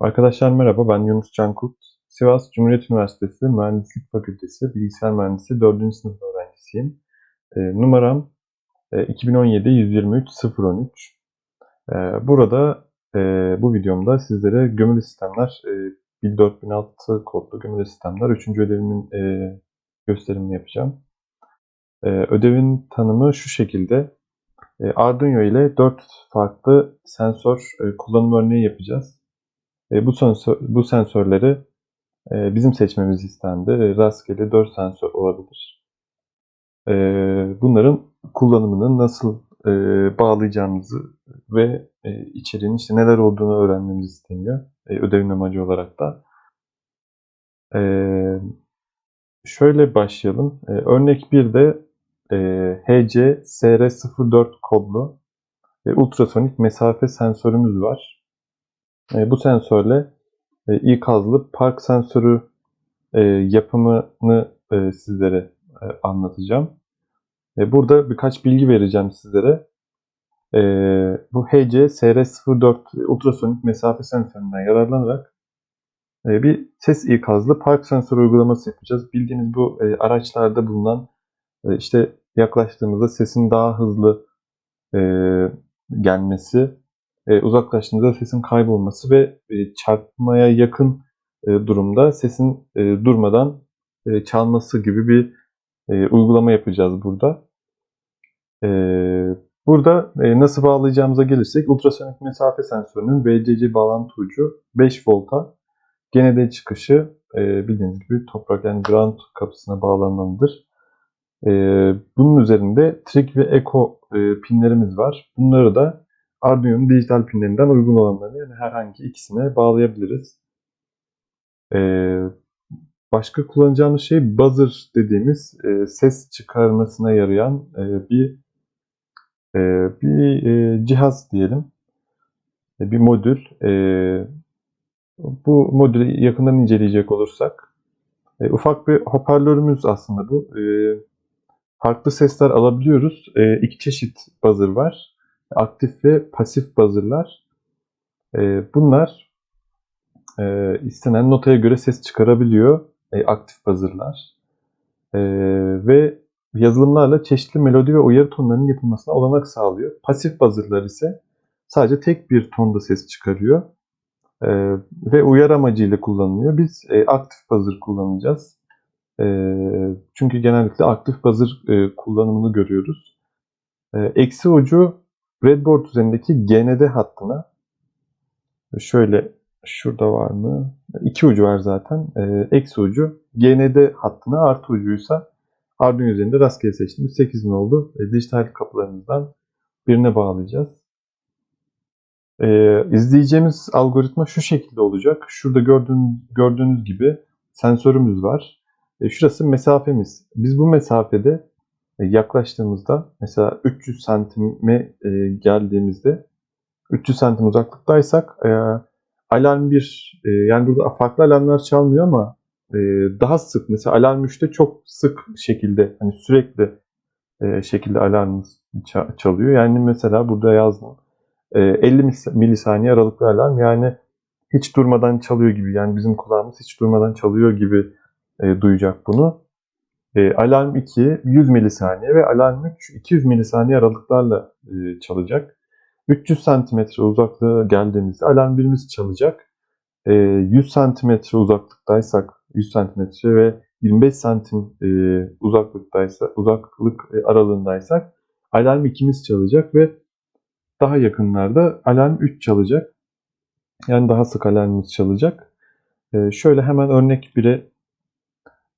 Arkadaşlar merhaba, ben Yunus Cankut. Sivas Cumhuriyet Üniversitesi Mühendislik Fakültesi Bilgisayar Mühendisi 4. sınıf öğrencisiyim. E, numaram e, 2017 123 013. E, burada e, bu videomda sizlere gömülü sistemler, e, 104006 kodlu gömülü sistemler 3. ödevimin e, gösterimini yapacağım. E, ödevin tanımı şu şekilde. E, Arduino ile 4 farklı sensör e, kullanım örneği yapacağız. E, bu, sensör, bu sensörleri e, bizim seçmemiz istendi. Rastgele 4 sensör olabilir. E, bunların kullanımını nasıl bağlayacağımızı ve içeriğin işte neler olduğunu öğrenmemiz isteniyor. Ödevin amacı olarak da. Şöyle başlayalım. Örnek 1'de e, HC-SR04 kodlu ultrasonik mesafe sensörümüz var. E, bu sensörle e, ikazlı park sensörü e, yapımını sizlere anlatacağım. Burada birkaç bilgi vereceğim sizlere. Bu HC SR04 ultrasonik mesafe sensöründen yararlanarak bir ses ikazlı park sensörü uygulaması yapacağız. Bildiğiniz bu araçlarda bulunan işte yaklaştığımızda sesin daha hızlı gelmesi e, uzaklaştığında sesin kaybolması ve e, çarpmaya yakın e, durumda sesin e, durmadan e, çalması gibi bir uygulama yapacağız burada. Burada nasıl bağlayacağımıza gelirsek ultrasonik mesafe sensörünün VCC bağlantı ucu 5 volta GND çıkışı e, bildiğiniz gibi toprak yani ground kapısına bağlanmalıdır. Bunun üzerinde trig ve echo e, pinlerimiz var. Bunları da Arduino'nun dijital pinlerinden uygun olanlarını yani herhangi ikisine bağlayabiliriz. Ee, başka kullanacağımız şey buzzer dediğimiz e, ses çıkarmasına yarayan e, bir e, bir e, cihaz diyelim. E, bir modül. E, bu modülü yakından inceleyecek olursak e, ufak bir hoparlörümüz aslında bu. E, farklı sesler alabiliyoruz. E, iki çeşit buzzer var aktif ve pasif buzzer'lar. E, bunlar e, istenen notaya göre ses çıkarabiliyor e, aktif buzzer'lar. E, ve yazılımlarla çeşitli melodi ve uyarı tonlarının yapılmasına olanak sağlıyor. Pasif buzzer'lar ise sadece tek bir tonda ses çıkarıyor. E, ve uyar amacıyla kullanılıyor. Biz e, aktif buzzer kullanacağız. E, çünkü genellikle aktif buzzer e, kullanımını görüyoruz. E, eksi ucu breadboard üzerindeki GND hattına şöyle şurada var mı? İki ucu var zaten. E, eksi ucu GND hattına artı ucuysa Arduino üzerinde rastgele seçtiğimiz 8 oldu. E, dijital kapılarımızdan birine bağlayacağız. E, izleyeceğimiz algoritma şu şekilde olacak. Şurada gördüğünüz, gördüğünüz gibi sensörümüz var. E, şurası mesafemiz. Biz bu mesafede e, yaklaştığımızda mesela 300 santime e, geldiğimizde 300 santim uzaklıktaysak e, alarm 1 yani burada farklı alarmlar çalmıyor ama daha sık mesela alarm 3'te çok sık şekilde hani sürekli şekilde alarm çalıyor. Yani mesela burada yazdım 50 milisaniye aralıklı alarm yani hiç durmadan çalıyor gibi yani bizim kulağımız hiç durmadan çalıyor gibi duyacak bunu. E, alarm 2 100 milisaniye ve alarm 3 200 milisaniye aralıklarla e, çalacak. 300 santimetre uzaklığa geldiğimizde alarm birimiz çalacak. E, 100 santimetre uzaklıktaysak 100 santimetre ve 25 santim e, uzaklıktaysa uzaklık e, aralığındaysak alarm 2'miz çalacak ve daha yakınlarda alarm 3 çalacak. Yani daha sık alarmımız çalacak. E, şöyle hemen örnek 1'e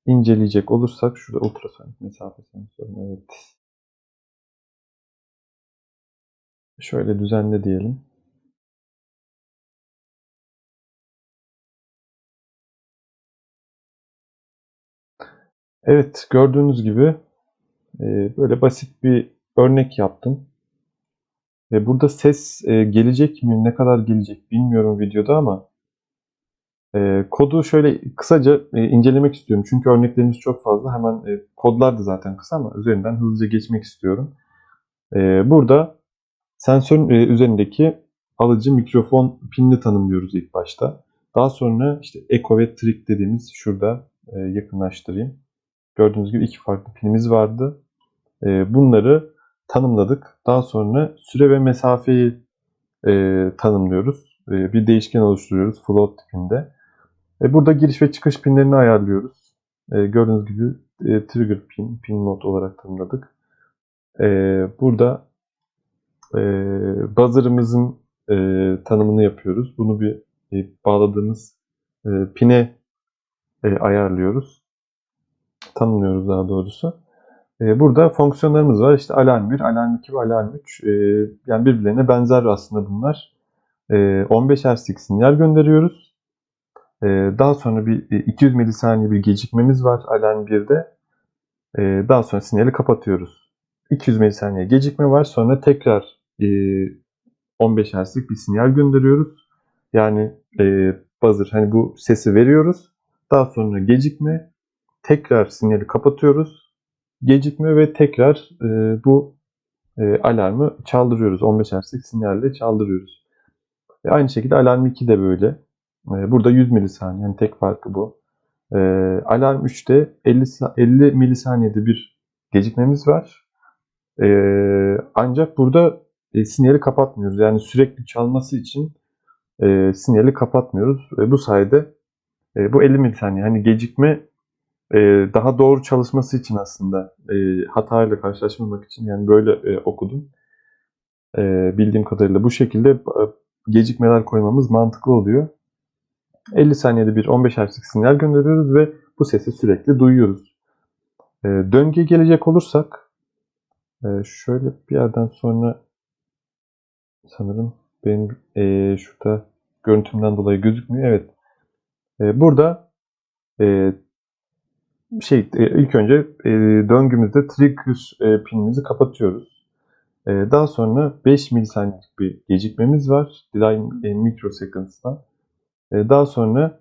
inceleyecek olursak şurada ultrasonik mesafe sensörü evet. Şöyle düzenle diyelim. Evet gördüğünüz gibi e, böyle basit bir örnek yaptım. Ve burada ses e, gelecek mi ne kadar gelecek bilmiyorum videoda ama e, kodu şöyle kısaca e, incelemek istiyorum. Çünkü örneklerimiz çok fazla. Hemen e, kodlar da zaten kısa ama üzerinden hızlıca geçmek istiyorum. E, burada sensörün e, üzerindeki alıcı mikrofon pinini tanımlıyoruz ilk başta. Daha sonra işte Echo ve Trick dediğimiz şurada e, yakınlaştırayım. Gördüğünüz gibi iki farklı pinimiz vardı. E, bunları tanımladık. Daha sonra süre ve mesafeyi e, tanımlıyoruz. E, bir değişken oluşturuyoruz float tipinde. E, burada giriş ve çıkış pinlerini ayarlıyoruz. E, gördüğünüz gibi e, trigger pin, pin mode olarak tanımladık. Burada e, buzzer'ımızın tanımını yapıyoruz. Bunu bir bağladığımız pine ayarlıyoruz. Tanımlıyoruz daha doğrusu. Burada fonksiyonlarımız var. İşte alarm 1, alarm 2 ve alarm 3. E, yani birbirlerine benzer aslında bunlar. E, 15 Hz'lik sinyal gönderiyoruz. E, daha sonra bir e, 200 milisaniye bir gecikmemiz var alarm 1'de. E, daha sonra sinyali kapatıyoruz. 200 milisaniye gecikme var. Sonra tekrar e, 15 Hz'lik bir sinyal gönderiyoruz. Yani e, buzzer hani bu sesi veriyoruz. Daha sonra gecikme, tekrar sinyali kapatıyoruz. Gecikme ve tekrar e, bu e, alarmı çaldırıyoruz. 15 Hz'lik sinyalle çaldırıyoruz. E, aynı şekilde alarm 2 de böyle. E, burada 100 milisaniye. Yani tek farkı bu. E, alarm 3'te 50, sa- 50 milisaniyede bir gecikmemiz var. E, ancak burada e, sinyali kapatmıyoruz. Yani sürekli çalması için e, sinyali kapatmıyoruz. E, bu sayede bu 50 milisaniye hani gecikme e, daha doğru çalışması için aslında e, hatayla karşılaşmamak için yani böyle okudum. Bildiğim kadarıyla bu şekilde gecikmeler koymamız mantıklı oluyor. 50 saniyede bir 15 Hz'lik sinyal gönderiyoruz ve bu sesi sürekli duyuyoruz. E, döngüye gelecek olursak e, şöyle bir yerden sonra sanırım benim e, şurada görüntümden dolayı gözükmüyor. Evet. E, burada e, şey e, ilk önce e, döngümüzde trigger e, pinimizi kapatıyoruz. E, daha sonra 5 milisaniyelik bir gecikmemiz var. Delay e, microseconds'ta. E, daha sonra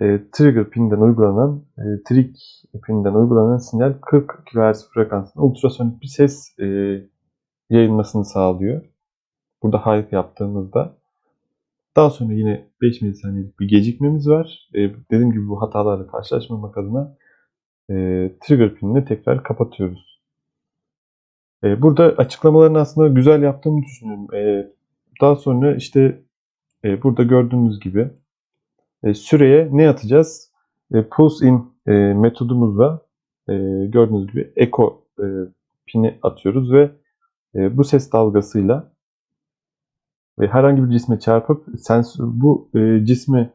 e, trigger pinden uygulanan e, trick pinden uygulanan sinyal 40 kHz frekansında ultrasonik bir ses e, yayılmasını sağlıyor. Burada high yaptığımızda. Daha sonra yine 5 milisaniyelik bir gecikmemiz var. Dediğim gibi bu hatalarla karşılaşmamak adına trigger pinini tekrar kapatıyoruz. Burada açıklamalarını aslında güzel yaptığımı düşünüyorum. Daha sonra işte burada gördüğünüz gibi e, süreye ne atacağız? E, pulse in e, metodumuzla e, gördüğünüz gibi echo e, pini atıyoruz ve e, bu ses dalgasıyla ve herhangi bir cisme çarpıp sens bu e, cisme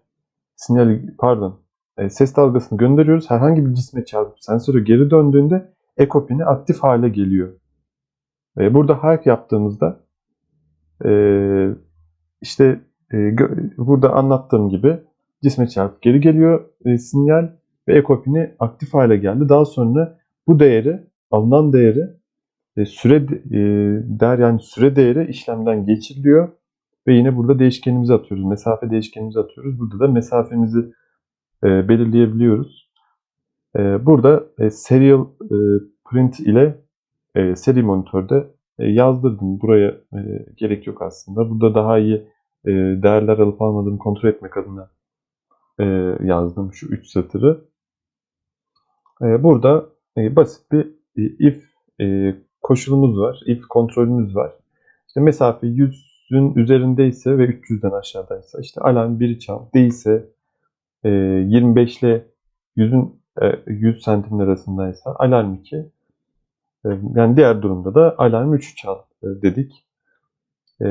sinyali pardon e, ses dalgasını gönderiyoruz. Herhangi bir cisme çarpıp sensöre geri döndüğünde echo pini aktif hale geliyor. E, burada hack yaptığımızda e, işte e, burada anlattığım gibi cisme çarpıp geri geliyor e, sinyal ve echo pini aktif hale geldi. Daha sonra bu değeri alınan değeri e, süre e, değer yani süre değeri işlemden geçiriliyor ve yine burada değişkenimizi atıyoruz. Mesafe değişkenimizi atıyoruz. Burada da mesafemizi e, belirleyebiliyoruz. E, burada e, serial e, print ile e, seri monitörde e, yazdırdım. Buraya e, gerek yok aslında. Burada daha iyi e, değerler alıp almadığımı kontrol etmek adına e, yazdım şu 3 satırı. E, burada e, basit bir e, if e, koşulumuz var. If kontrolümüz var. İşte mesafe 100'ün üzerindeyse ve 300'den aşağıdaysa işte alarm 1'i çal. Değilse e, 25 ile 100'ün e, 100 santim arasındaysa alarm 2. E, yani diğer durumda da alarm 3'ü çal e, dedik. E,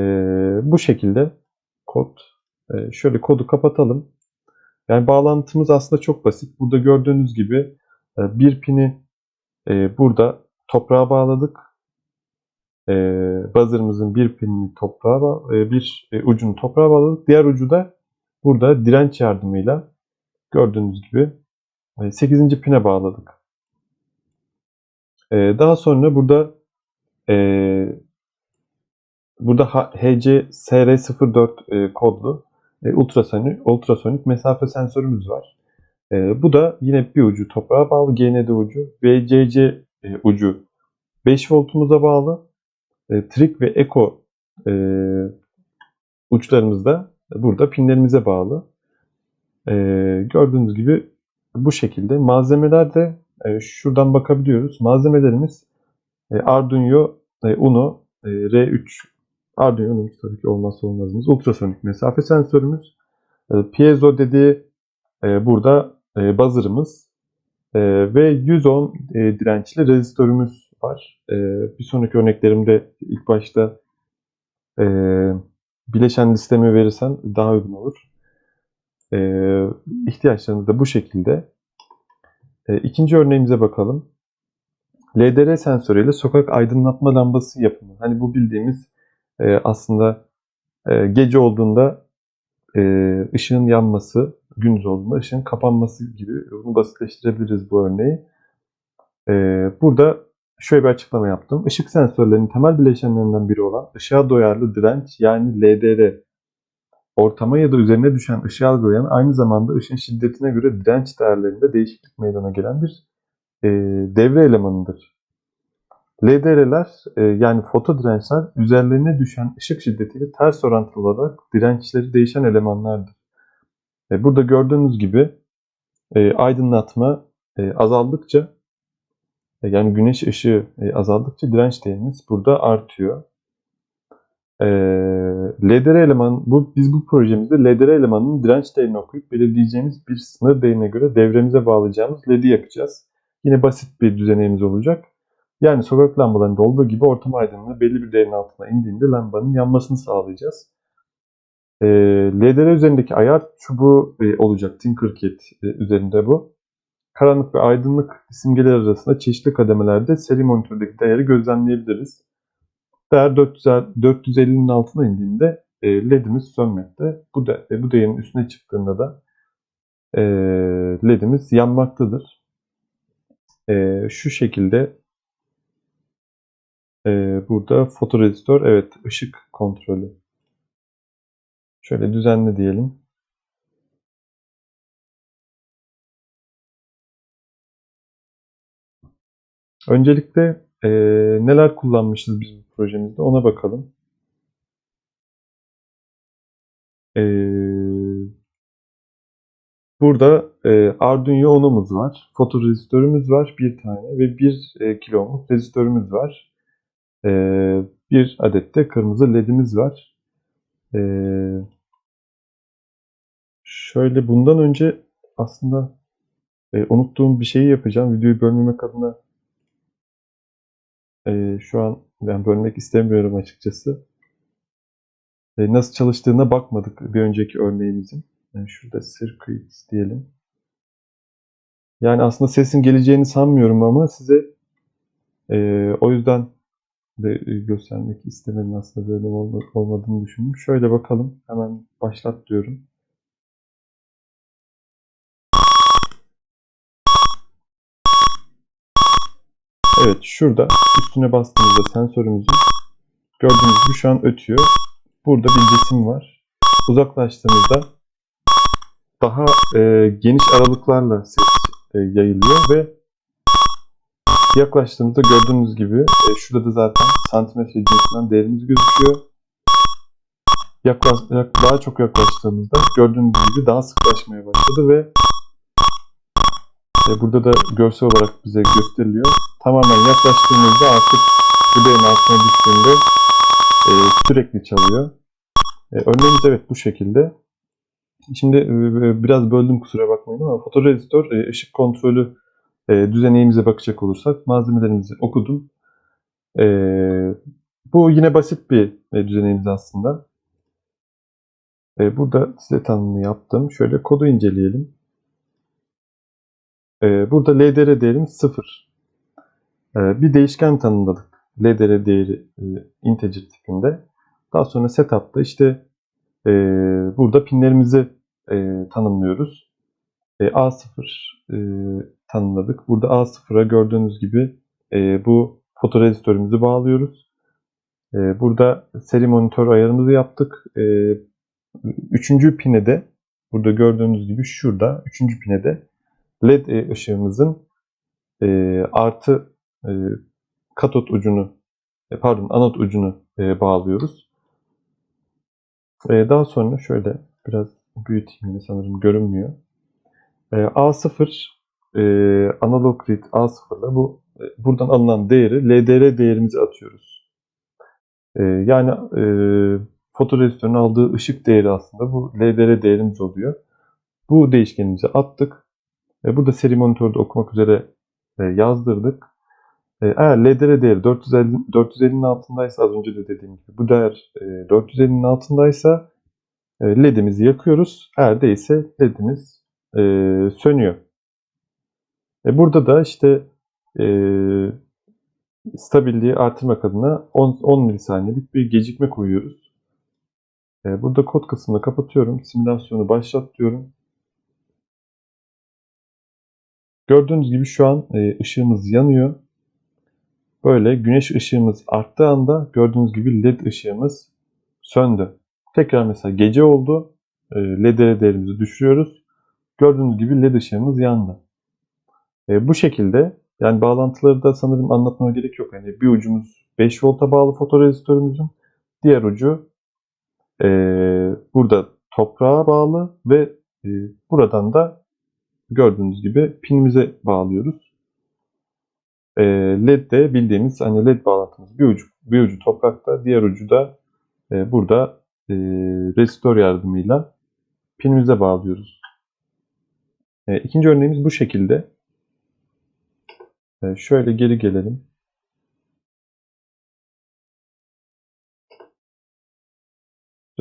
bu şekilde kod. E, şöyle kodu kapatalım. Yani bağlantımız aslında çok basit. Burada gördüğünüz gibi e, bir pini e, burada toprağa bağladık. E, buzzer'ımızın bir pinini toprağa bir ucunu toprağa bağladık. Diğer ucu da burada direnç yardımıyla gördüğünüz gibi e, 8. pine bağladık. Daha sonra burada burada HCSR04 e, kodlu e, ultrasonik, ultrasonik mesafe sensörümüz var. E, bu da yine bir ucu toprağa bağlı GND ucu VCC e, ucu 5 voltumuza bağlı. E, trik ve eko e, uçlarımız da burada pinlerimize bağlı. Gördüğünüz gibi bu şekilde. Malzemeler de şuradan bakabiliyoruz. Malzemelerimiz Arduino Uno e, R3 Arduino Uno'muz tabii ki olmazsa olmazımız. Ultrasonik mesafe sensörümüz. E, piezo dediği e, burada e, buzzer'ımız e, ve 100 ohm e, dirençli rezistörümüz var. E, bir sonraki örneklerimde ilk başta e, bileşen listemi verirsen daha uygun olur. E, ihtiyaçlarımız da bu şekilde. E, ikinci örneğimize bakalım. LDR sensörüyle sokak aydınlatma lambası yapımı. Hani bu bildiğimiz e, aslında e, gece olduğunda e, ışığın yanması, gündüz olduğunda ışığın kapanması gibi bunu basitleştirebiliriz bu örneği. E, burada şöyle bir açıklama yaptım. Işık sensörlerinin temel bileşenlerinden biri olan ışığa doyarlı direnç yani LDR ortama ya da üzerine düşen ışığı algılayan aynı zamanda ışın şiddetine göre direnç değerlerinde değişiklik meydana gelen bir e, devre elemanıdır. LDR'ler e, yani foto dirençler üzerlerine düşen ışık şiddetiyle ters orantılı olarak dirençleri değişen elemanlardır. E, burada gördüğünüz gibi e, aydınlatma e, azaldıkça e, yani güneş ışığı e, azaldıkça direnç değerimiz burada artıyor. E, LDR eleman bu biz bu projemizde LDR elemanının direnç değerini okuyup belirleyeceğimiz bir sınır değerine göre devremize bağlayacağımız LED'i yakacağız. Yine basit bir düzeneğimiz olacak. Yani sokak lambalarında olduğu gibi ortam aydınlığı belli bir değerin altına indiğinde lambanın yanmasını sağlayacağız. E, LDR üzerindeki ayar çubuğu e, olacak. Tinkercad e, üzerinde bu. Karanlık ve aydınlık simgeler arasında çeşitli kademelerde seri monitördeki değeri gözlemleyebiliriz. Değer 400, 450'nin altına indiğinde e, LED'imiz sönmekte. Bu, de, e, bu değerin üstüne çıktığında da e, LED'imiz yanmaktadır. E, şu şekilde e, burada fotorezistör, evet ışık kontrolü. Şöyle düzenle diyelim. Öncelikle e, neler kullanmışız biz bu projemizde ona bakalım. E, burada e, Arduino Uno'muz var. Fotorezistörümüz var bir tane ve 1 e, kilo ohmluk rezistörümüz var. E, bir adet de kırmızı ledimiz var. E, şöyle bundan önce aslında e, unuttuğum bir şeyi yapacağım. Videoyu bölmemek adına e, şu an ben bölmek istemiyorum açıkçası. E, nasıl çalıştığına bakmadık bir önceki örneğimizin. Yani şurada circuits diyelim. Yani aslında sesin geleceğini sanmıyorum ama size e, o yüzden de göstermek istemedim aslında böyle olmadığını düşündüm. Şöyle bakalım. Hemen başlat diyorum. Evet şurada üstüne bastığımızda sensörümüzün gördüğünüz gibi şu an ötüyor. Burada bir cisim var. Uzaklaştığımızda daha e, geniş aralıklarla ses e, yayılıyor ve yaklaştığımızda gördüğünüz gibi e, şurada da zaten santimetre cinsinden değerimiz gözüküyor. Yaklaş, daha çok yaklaştığımızda gördüğünüz gibi daha sıklaşmaya başladı ve e, burada da görsel olarak bize gösteriliyor. Tamamen yaklaştığımızda artık bu değerin altına düştüğünde e, sürekli çalıyor. E, örneğimiz evet bu şekilde. Şimdi e, biraz böldüm kusura bakmayın ama fotorezistör e, ışık kontrolü e, düzeneğimize bakacak olursak malzemelerimizi okudum. E, bu yine basit bir e, düzeneğimiz aslında. E, burada size tanımını yaptım. Şöyle kodu inceleyelim. E, burada LDR değerimiz 0. E, bir değişken tanımladık. LDR değeri e, integer tipinde. Daha sonra setup'ta işte e, burada pinlerimizi e, tanımlıyoruz. E, A0 e, tanımladık. Burada A0'a gördüğünüz gibi e, bu fotorezistörümüzü bağlıyoruz. E, burada seri monitör ayarımızı yaptık. E, üçüncü pine de burada gördüğünüz gibi şurada üçüncü pine de LED ışığımızın e, artı e, katot ucunu e, pardon anot ucunu e, bağlıyoruz. E, daha sonra şöyle biraz büyüteyim yine sanırım görünmüyor. E, A0 e, analog read A0'la bu e, buradan alınan değeri LDR değerimize atıyoruz. E, yani e, fotoresistörün aldığı ışık değeri aslında bu LDR değerimiz oluyor. Bu değişkenimize attık. E, burada seri monitörde okumak üzere e, yazdırdık. E, eğer LDR değeri 450, 450'nin altındaysa az önce de dediğim gibi bu değer e, 450'nin altındaysa e, LED'imizi yakıyoruz. Eğer değilse LED'imiz e, sönüyor. E, burada da işte e, stabilliği artırmak adına 10, 10 milisaniyelik bir gecikme koyuyoruz. E, burada kod kısmını kapatıyorum. Simülasyonu başlat diyorum. Gördüğünüz gibi şu an e, ışığımız yanıyor. Böyle güneş ışığımız arttığı anda gördüğünüz gibi led ışığımız söndü. Tekrar mesela gece oldu. E, led değerimizi düşürüyoruz. Gördüğünüz gibi led ışığımız yandı. E, bu şekilde yani bağlantıları da sanırım anlatmama gerek yok. Yani bir ucumuz 5 volta bağlı fotorezistörümüzün. Diğer ucu e, burada toprağa bağlı ve e, buradan da gördüğünüz gibi pinimize bağlıyoruz. E, LED de bildiğimiz hani LED bağlantımız bir ucu, bir ucu toprakta, diğer ucu da e, burada e, resistör yardımıyla pinimize bağlıyoruz. E, ikinci örneğimiz bu şekilde. E, şöyle geri gelelim.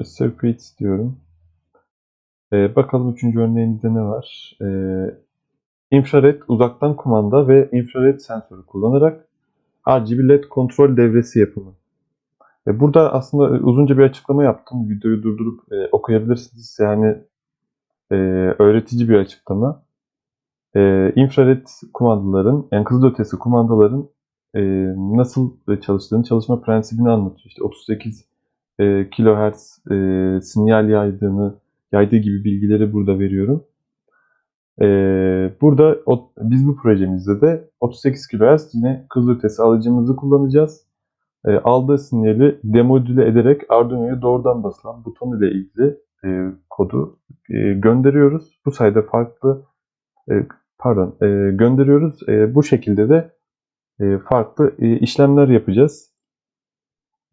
Circuits diyorum. E, bakalım üçüncü örneğimizde ne var? E, infrared uzaktan kumanda ve infrared sensörü kullanarak RGB LED kontrol devresi yapımı. E, burada aslında uzunca bir açıklama yaptım. Videoyu durdurup e, okuyabilirsiniz. Yani e, öğretici bir açıklama. E, infrared kumandaların, yani kızılötesi kumandaların e, nasıl çalıştığını, çalışma prensibini anlatıyor. İşte 38 e, kilohertz e, sinyal yaydığını, yaydığı gibi bilgileri burada veriyorum. E, burada o, biz bu projemizde de 38 kHz yine kızılötesi alıcımızı kullanacağız. E, aldığı sinyali demodüle ederek Arduino'ya doğrudan basılan buton ile ilgili e, kodu e, gönderiyoruz. Bu sayede farklı e, pardon e, gönderiyoruz. E, bu şekilde de e, farklı e, işlemler yapacağız.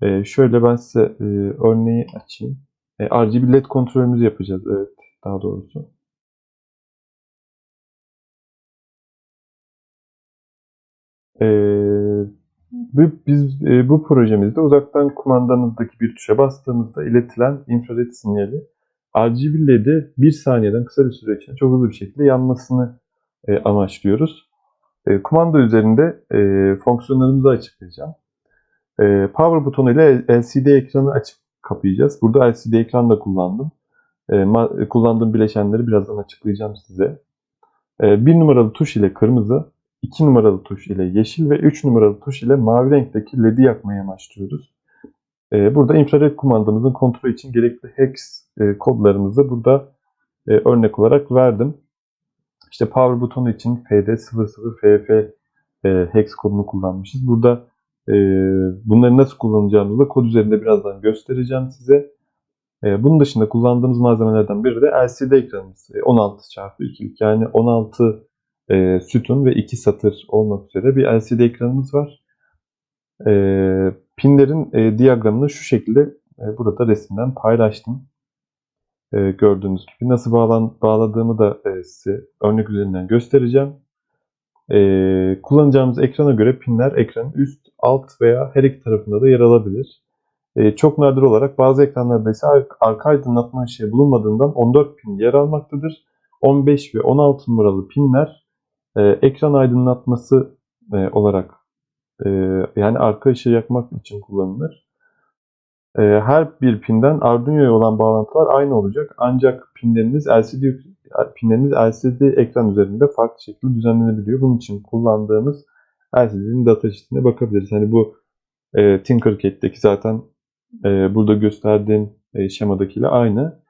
E, şöyle ben size e, örneği açayım. E, RGB LED kontrolümüzü yapacağız. Evet, daha doğrusu. E, biz e, bu projemizde uzaktan kumandamızdaki bir tuşa bastığımızda iletilen infrared sinyali RGB LED'i bir saniyeden kısa bir süre içinde çok hızlı bir şekilde yanmasını e, amaçlıyoruz. E, kumanda üzerinde e, fonksiyonlarımızı açıklayacağım. E, power butonu ile LCD ekranı açıp kapayacağız. Burada LCD ekran da kullandım. E, kullandığım bileşenleri birazdan açıklayacağım size. E, bir numaralı tuş ile kırmızı, 2 numaralı tuş ile yeşil ve 3 numaralı tuş ile mavi renkteki LED'i yakmaya amaçlıyoruz. Ee, burada infrared kumandamızın kontrol için gerekli hex e, kodlarımızı burada e, örnek olarak verdim. İşte power butonu için PD00FF e, hex kodunu kullanmışız. Burada bunları nasıl kullanacağımızı da kod üzerinde birazdan göstereceğim size. Bunun dışında kullandığımız malzemelerden biri de LCD ekranımız. 16x2'lik yani 16 e, sütun ve iki satır olmak üzere bir LCD ekranımız var. E, pinlerin e, diyagramını şu şekilde e, burada resimden paylaştım. E, gördüğünüz gibi nasıl bağlan, bağladığımı da e, size örnek üzerinden göstereceğim. E, kullanacağımız ekrana göre pinler ekranın üst, alt veya her iki tarafında da yer alabilir. E, çok nadir olarak bazı ekranlarda ise arka aydınlatma ışığı bulunmadığından 14 pin yer almaktadır. 15 ve 16 numaralı pinler e, ekran aydınlatması e, olarak e, yani arka ışığı yakmak için kullanılır. E, her bir pinden Arduino'ya olan bağlantılar aynı olacak. Ancak pinleriniz LCD pinleriniz LCD ekran üzerinde farklı şekilde düzenlenebiliyor. Bunun için kullandığımız LCD'nin data sheet'ine bakabiliriz. Hani bu e, Tinkercad'deki zaten e, burada gösterdiğim e, şemadakiyle aynı.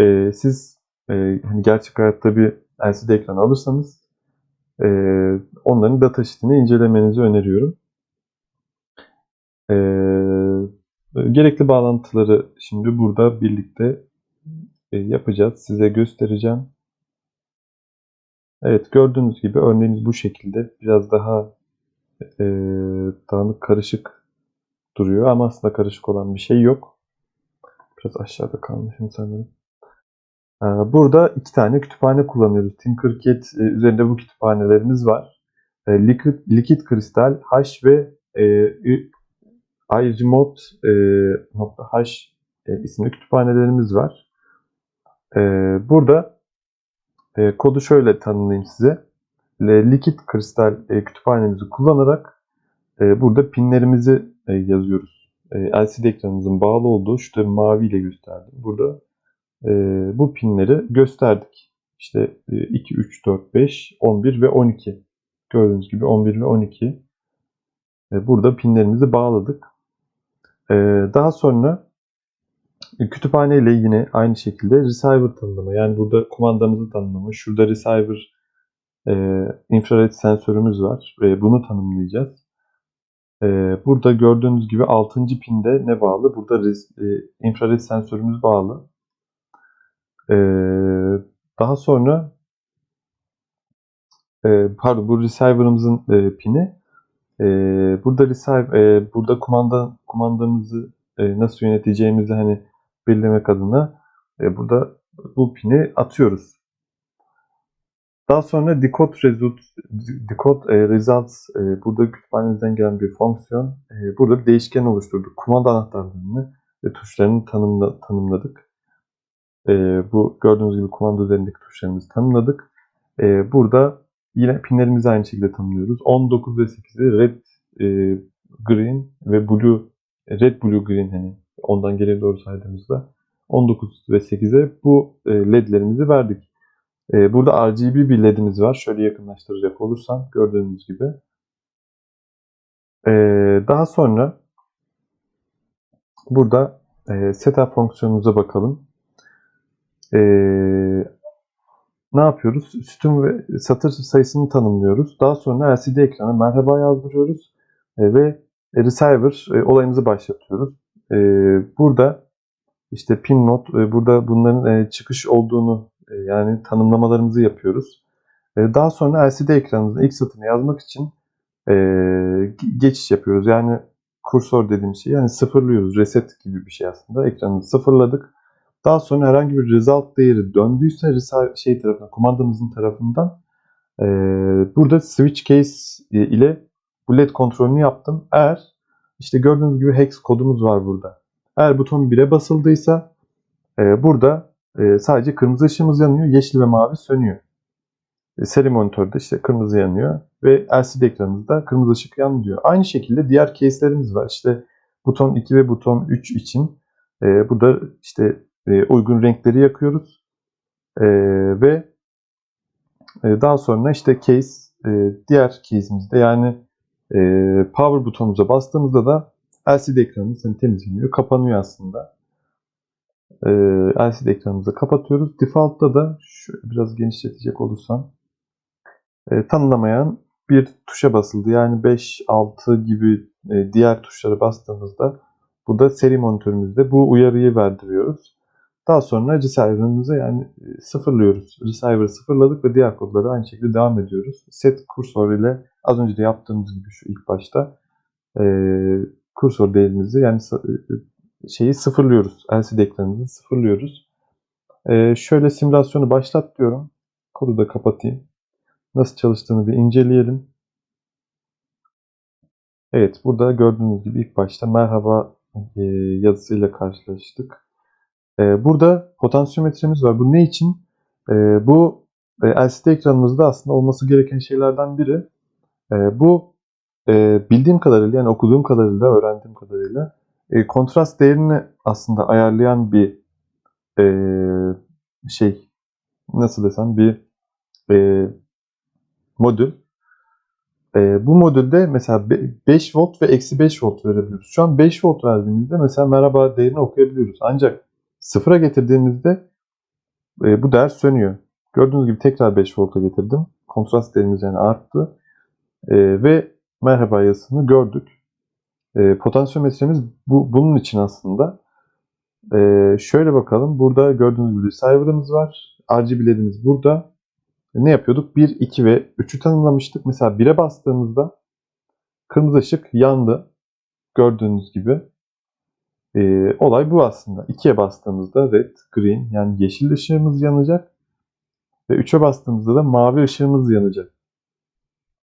E, siz e, hani gerçek hayatta bir LCD ekran alırsanız e, onların data sheet'ini incelemenizi öneriyorum. E, gerekli bağlantıları şimdi burada birlikte e, yapacağız. Size göstereceğim. Evet gördüğünüz gibi örneğimiz bu şekilde. Biraz daha e, dağınık karışık duruyor ama aslında karışık olan bir şey yok. Biraz aşağıda kalmışım sanırım. Ee, Burada iki tane kütüphane kullanıyoruz. Tinkercad e, üzerinde bu kütüphanelerimiz var. E, Liquid, Liquid Crystal, H ve e, iRemote e, e, isimli kütüphanelerimiz var. E, burada e, kodu şöyle tanımlayayım size. Le- Liquid Crystal e, kütüphanemizi kullanarak e, burada pinlerimizi e, yazıyoruz. E, LCD ekranımızın bağlı olduğu, şu tabii mavi ile gösterdim. Burada e, bu pinleri gösterdik. İşte e, 2, 3, 4, 5, 11 ve 12. Gördüğünüz gibi 11 ve 12. E, burada pinlerimizi bağladık. E, daha sonra e, kütüphane ile yine aynı şekilde receiver tanımlama. Yani burada kumandamızı tanımlama. Şurada receiver e, infrared sensörümüz var ve bunu tanımlayacağız. E, burada gördüğünüz gibi 6. pinde ne bağlı? Burada res- e, infrared sensörümüz bağlı. E, daha sonra e, pardon bu receiver'ımızın e, pini e, burada receiver e, burada kumanda kumandamızı e, nasıl yöneteceğimizi hani belirlemek adına e, burada bu pini atıyoruz. Daha sonra decode result decode e, results e, burada kütüphanemizden gelen bir fonksiyon. E, burada bir değişken oluşturduk. Kumanda anahtarlarını ve tuşlarını tanımla, tanımladık. E, bu gördüğünüz gibi kumanda üzerindeki tuşlarımızı tanımladık. E, burada yine pinlerimizi aynı şekilde tanımlıyoruz. 19 ve 8'i red, e, green ve blue red, blue, green hani ondan geriye doğru saydığımızda 19 ve 8'e bu e, ledlerimizi verdik. E, burada RGB bir ledimiz var. Şöyle yakınlaştıracak olursam gördüğünüz gibi. E, daha sonra burada setup fonksiyonumuza bakalım. E, ne yapıyoruz? Sütun ve satır sayısını tanımlıyoruz. Daha sonra LCD ekrana merhaba yazdırıyoruz e, ve receiver e, olayımızı başlatıyoruz. E, burada işte pin not, e, burada bunların e, çıkış olduğunu e, yani tanımlamalarımızı yapıyoruz. E, daha sonra LCD ekranımızın ilk satırını yazmak için e, geçiş yapıyoruz. Yani kursor dediğimiz şey yani sıfırlıyoruz. Reset gibi bir şey aslında. Ekranı sıfırladık. Daha sonra herhangi bir result değeri döndüyse şey tarafından, kumandamızın tarafından e, burada switch case ile bu led kontrolünü yaptım. Eğer işte gördüğünüz gibi hex kodumuz var burada. Eğer buton 1'e basıldıysa e, burada e, sadece kırmızı ışığımız yanıyor, yeşil ve mavi sönüyor. E, seri monitörde işte kırmızı yanıyor ve LCD ekranımızda kırmızı ışık yanıyor. Aynı şekilde diğer case'lerimiz var. İşte buton 2 ve buton 3 için e, burada işte e, uygun renkleri yakıyoruz. E, ve e, daha sonra işte case diğer case'imizde yani power butonumuza bastığımızda da LCD ekranımız hani temizleniyor, kapanıyor aslında. LCD ekranımızı kapatıyoruz. Default'ta da şöyle biraz genişletecek olursam e, tanımlamayan bir tuşa basıldı. Yani 5, 6 gibi diğer tuşlara bastığımızda burada seri monitörümüzde bu uyarıyı verdiriyoruz. Daha sonra receiver'ımızı yani e, sıfırlıyoruz. Receiver'ı sıfırladık ve diğer kodlara aynı şekilde devam ediyoruz. Set kursor ile az önce de yaptığımız gibi şu ilk başta e, kursor değerimizi yani e, şeyi sıfırlıyoruz. LCD ekranımızı sıfırlıyoruz. E, şöyle simülasyonu başlat diyorum. Kodu da kapatayım. Nasıl çalıştığını bir inceleyelim. Evet burada gördüğünüz gibi ilk başta merhaba e, yazısıyla karşılaştık. E, burada potansiyometremiz var. Bu ne için? E, bu e, LCD ekranımızda aslında olması gereken şeylerden biri. E, bu e, bildiğim kadarıyla yani okuduğum kadarıyla, öğrendiğim kadarıyla e, kontrast değerini aslında ayarlayan bir şey nasıl desem bir modül. Bu modülde mesela 5 volt ve eksi 5 volt verebiliyoruz. Şu an 5 volt verdiğimizde mesela merhaba değerini okuyabiliyoruz. Ancak sıfıra getirdiğimizde e, bu değer sönüyor. Gördüğünüz gibi tekrar 5 volta getirdim. Kontrast değerimiz yani arttı. E, ve merhaba yazısını gördük. E, potansiyometremiz bu, bunun için aslında. Ee, şöyle bakalım. Burada gördüğünüz gibi receiver'ımız var. RGB ledimiz burada. Ne yapıyorduk? 1, 2 ve 3'ü tanımlamıştık. Mesela 1'e bastığımızda kırmızı ışık yandı. Gördüğünüz gibi. Ee, olay bu aslında. 2'ye bastığımızda red, green yani yeşil ışığımız yanacak. Ve 3'e bastığımızda da mavi ışığımız yanacak.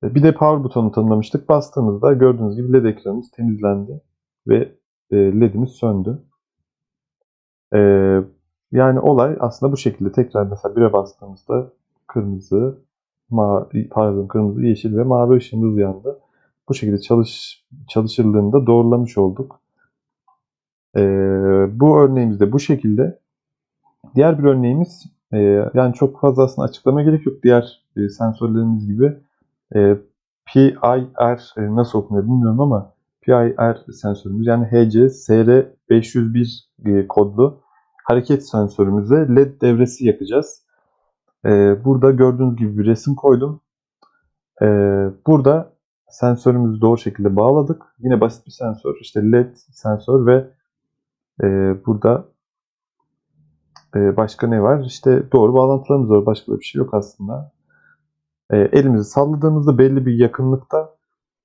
Bir de power butonu tanımlamıştık. Bastığımızda gördüğünüz gibi led ekranımız temizlendi. Ve e, ledimiz söndü. E, yani olay aslında bu şekilde tekrar mesela 1'e bastığımızda kırmızı, mavi, pardon kırmızı, yeşil ve mavi ışığımız yandı. Bu şekilde çalış, çalışırlığını da doğrulamış olduk. E, bu örneğimiz de bu şekilde. Diğer bir örneğimiz e, yani çok fazla aslında açıklama gerek yok. Diğer e, sensörlerimiz gibi e, PIR e, nasıl okunuyor bilmiyorum ama PIR sensörümüz yani HC SR501 e, kodlu hareket sensörümüze LED devresi yakacağız. E, burada gördüğünüz gibi bir resim koydum. E, burada sensörümüzü doğru şekilde bağladık. Yine basit bir sensör. İşte LED sensör ve e, burada başka ne var? İşte doğru bağlantılarımız var. Başka bir şey yok aslında. E, elimizi salladığımızda belli bir yakınlıkta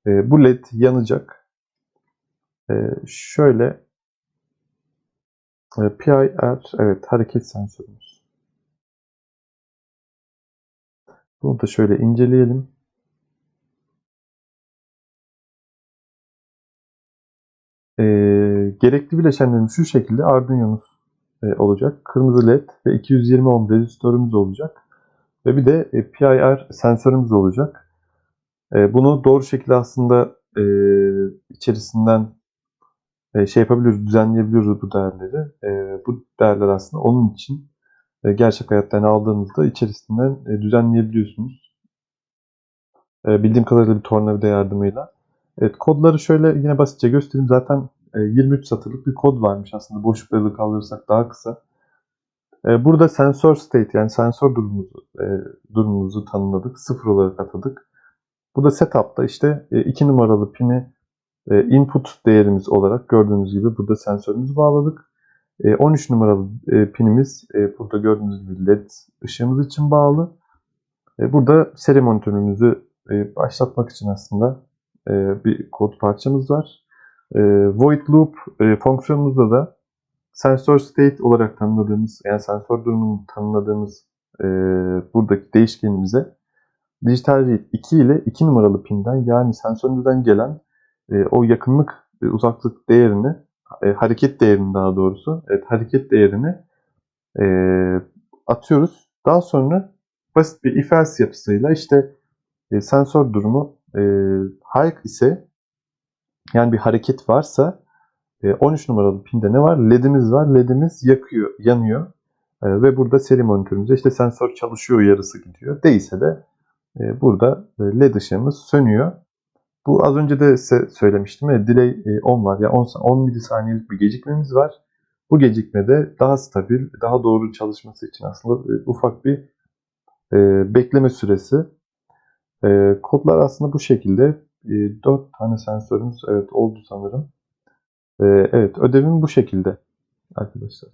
e, bu led yanacak. E, şöyle e, PIR evet hareket sensörümüz. Bunu da şöyle inceleyelim. E, gerekli bileşenlerimiz şu şekilde Arduino'muz e, olacak. Kırmızı led ve 220 ohm rezistörümüz olacak. Ve bir de e, PIR sensörümüz olacak. E, bunu doğru şekilde aslında e, içerisinden şey yapabiliyoruz, düzenleyebiliyoruz bu değerleri. Bu değerler aslında onun için gerçek hayattan aldığınızda içerisinden düzenleyebiliyorsunuz. Bildiğim kadarıyla bir tornavida yardımıyla. Evet, kodları şöyle yine basitçe göstereyim. Zaten 23 satırlık bir kod varmış aslında. Boşlukları kaldırırsak daha kısa. E, burada sensör state yani sensör durumumuzu, e, durumumuzu tanımladık. Sıfır olarak atadık. Burada setup'ta işte 2 numaralı pini e, input değerimiz olarak gördüğünüz gibi burada sensörümüzü bağladık. 13 numaralı pinimiz burada gördüğünüz gibi led ışığımız için bağlı. Burada seri monitörümüzü başlatmak için aslında bir kod parçamız var. Void loop fonksiyonumuzda da sensör state olarak tanımladığımız yani sensör durumunu tanımladığımız e, buradaki değişkenimize dijital read 2 ile 2 numaralı pinden yani sensörümüzden gelen e, o yakınlık e, uzaklık değerini e, hareket değerini daha doğrusu evet hareket değerini e, atıyoruz. Daha sonra basit bir if else yapısıyla işte e, sensör durumu e, high ise yani bir hareket varsa 13 e, numaralı pinde ne var? LED'imiz var. LED'imiz yakıyor, yanıyor. E, ve burada seri monitörümüzde işte sensör çalışıyor uyarısı gidiyor. Değilse de e, burada LED ışığımız sönüyor. Bu az önce de size söylemiştim. Delay 10 var. Yani 10, 10 milisaniyelik bir gecikmemiz var. Bu gecikmede daha stabil, daha doğru çalışması için aslında ufak bir bekleme süresi. Kodlar aslında bu şekilde. 4 tane sensörümüz evet oldu sanırım. Ee, evet ödevim bu şekilde arkadaşlar.